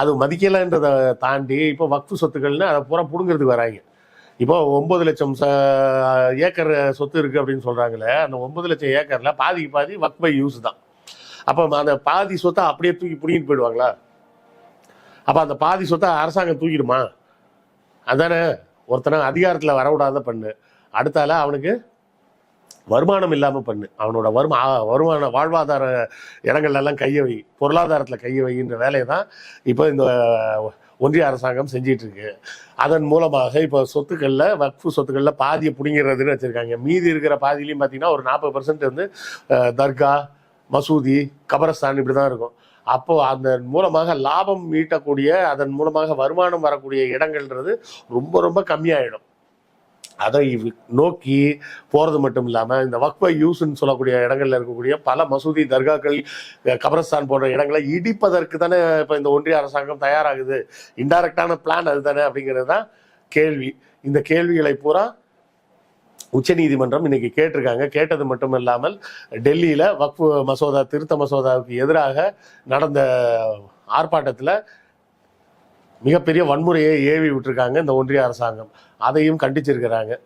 அது மதிக்கலைன்றதை தாண்டி இப்போ வக்ஃபு சொத்துக்கள்னு அதை பூரா பிடுங்கிறதுக்கு வராங்க. இப்போ ஒன்பது லட்சம் ச ஏக்கர் சொத்து இருக்குது அப்படின்னு சொல்கிறாங்களே அந்த ஒன்பது லட்சம் ஏக்கரில் பாதிக்கு பாதி வக் பை யூஸ் தான். அப்போ அந்த பாதி சொத்தை அப்படியே தூக்கி பிடிங்கிட்டு போயிடுவாங்களா? அப்போ அந்த பாதி சொத்தை அரசாங்கம் தூக்கிடுமா? அதானே ஒருத்தனை அதிகாரத்தில் வரவிடாத பண்ணு. அடுத்தால அவனுக்கு வருமானம் இல்லாமல் பண்ணு. அவனோட வருமா வருமான வாழ்வாதார இடங்கள்ல எல்லாம் கையை வை. பொருளாதாரத்தில் கையை வைன்ற வேலையை தான் இப்போ இந்த ஒன்றிய அரசாங்கம் செஞ்சிட்டு இருக்கு அதன் மூலமாக இப்போ சொத்துக்களில் வக்ஃபு சொத்துக்களில் பாதியை பிடிங்கிறதுன்னு வச்சுருக்காங்க. மீதி இருக்கிற பாதியிலையும் பார்த்தீங்கன்னா ஒரு நாற்பது பர்சன்ட் வந்து தர்கா மசூதி கபரஸ்தான் இப்படி தான் இருக்கும். அப்போ அதன் மூலமாக லாபம் ஈட்டக்கூடிய அதன் மூலமாக வருமானம் வரக்கூடிய இடங்கள்ன்றது ரொம்ப ரொம்ப கம்மியாயிடும். அதை நோக்கி போகிறது மட்டும் இல்லாமல் இந்த வக்ஃபை யூஸ்ன்னு சொல்லக்கூடிய இடங்களில் இருக்கக்கூடிய பல மசூதி தர்காக்கள் கபரஸ்தான் போன்ற இடங்களை இடிப்பதற்கு தானே இப்போ இந்த ஒன்றிய அரசாங்கம் தயாராகுது. இன்டைரக்டான பிளான் அதுதானே அப்படிங்கிறது தான் கேள்வி. இந்த கேள்விகளை பூரா உச்சநீதிமன்றம் இன்னைக்கு கேட்டிருக்காங்க. கேட்டது மட்டும் இல்லாமல் டெல்லியில வக்ஃபு மசோதா திருத்த மசோதாவுக்கு எதிராக நடந்த ஆர்ப்பாட்டத்தில் மிகப்பெரிய வன்முறையை ஏவி விட்டுருக்காங்க இந்த ஒன்றிய அரசாங்கம். அதையும் கண்டிச்சிருக்கிறாங்க.